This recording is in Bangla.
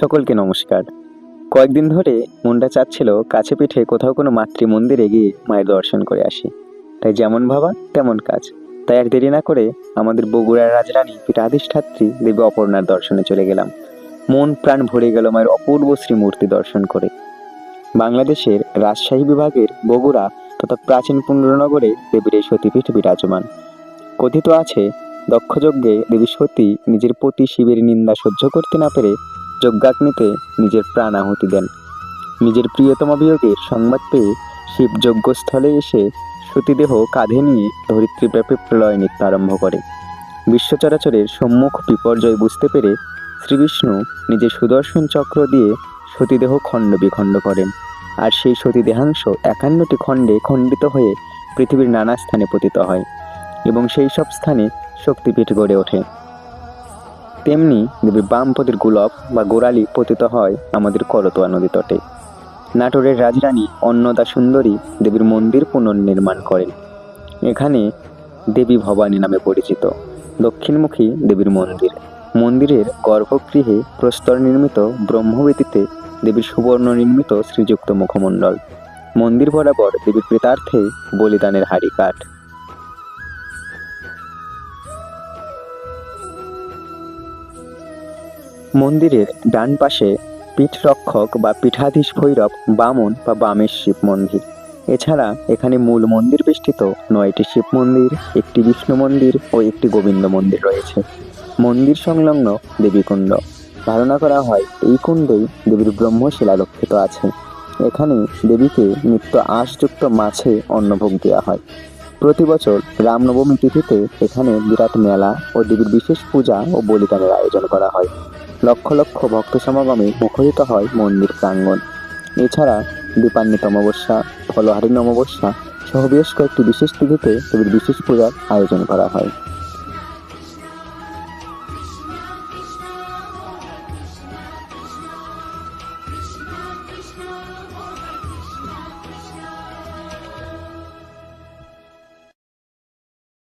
সকলকে নমস্কার। কয়েকদিন ধরে মনটা চাচ্ছিল কাছে পিঠে কোথাও কোনো মাতৃ মন্দিরে গিয়ে মায়ের দর্শন করে আসি। তাই যেমন ভাবা, তেমন কাজ। তাই আর দেরি না করে আমাদের বগুড়ার রাজরানী পীঠাধিষ্ঠাত্রী দেবী অপর্ণার দর্শনে চলে গেলাম। মন প্রাণ ভরে গেল মায়ের অপূর্ব শ্রীমূর্তি দর্শন করে। বাংলাদেশের রাজশাহী বিভাগের বগুড়া তথা প্রাচীন পুণ্ডরনগরে দেবীর এই সতীপীঠ বিরাজমান। কথিত আছে দক্ষযজ্ঞে দেবী সতী নিজের পতি শিবের নিন্দা সহ্য করতে না পেরে যজ্ঞাগ্নিতে নিজের প্রাণ আহুতি দেন। নিজের প্রিয়তম বিয়োগের সংবাদ পেয়ে শিব যজ্ঞস্থলে এসে সতীদেহ কাঁধে নিয়ে ধরিত্রীব্যাপী প্রলয় নৃত্য আরম্ভ করে। বিশ্বচরাচরের সম্মুখ বিপর্যয় বুঝতে পেরে শ্রীবিষ্ণু নিজের সুদর্শন চক্র দিয়ে সতীদেহ খণ্ড বিখণ্ড করেন আর সেই সতী দেহাংশ একান্নটি খণ্ডে খণ্ডিত হয়ে পৃথিবীর নানা স্থানে পতিত হয় এবং সেই সব স্থানে শক্তিপীঠ গড়ে ওঠে। তেমনি দেবীর বামপতির গোলপ বা গোড়ালি পতিত হয় আমাদের করতোয়া নদী তটে। নাটোরের রাজরানী অন্নদা সুন্দরী দেবীর মন্দির পুনর্নির্মাণ করেন। এখানে দেবী ভবানী নামে পরিচিত। দক্ষিণমুখী দেবীর মন্দির। মন্দিরের গর্ভগৃহে প্রস্তর নির্মিত ব্রহ্মবেদীতে দেবীর সুবর্ণ নির্মিত শ্রীযুক্ত মুখমণ্ডল। মন্দির বরাবর দেবীর প্রেতার্থে বলিদানের হাড়ি কাঠ। মন্দিরের ডান পাশে পীঠরক্ষক বা পীঠাধীশ ভৈরব, বামন বা বামের শিব মন্দির। এছাড়া এখানে মূল মন্দির বেষ্টিত নয়টি শিব মন্দির, একটি বিষ্ণু মন্দির ও একটি গোবিন্দ মন্দির রয়েছে। মন্দির সংলগ্ন দেবীকুণ্ড। ধারণা করা হয় এই কুণ্ডেই দেবীর ব্রহ্মশিলা রক্ষিত আছে। এখানে দেবীকে নিত্য আঁশযুক্ত মাছে অন্নভোগ দেওয়া হয়। প্রতি বছর রামনবমী তিথিতে এখানে বিরাট মেলা ও দেবীর বিশেষ পূজা ও বলিদানের আয়োজন করা হয়। লক্ষ লক্ষ ভক্ত সমাগমে মুখরিত হয় মন্দির প্রাঙ্গণ। এছাড়া দীপান্বিত অমাবস্যা ফলহারী অমাবস্যা সহ বেশ কয়েকটি বিশেষ তিথিতে দেবীর বিশেষ পূজার আয়োজন করা হয়।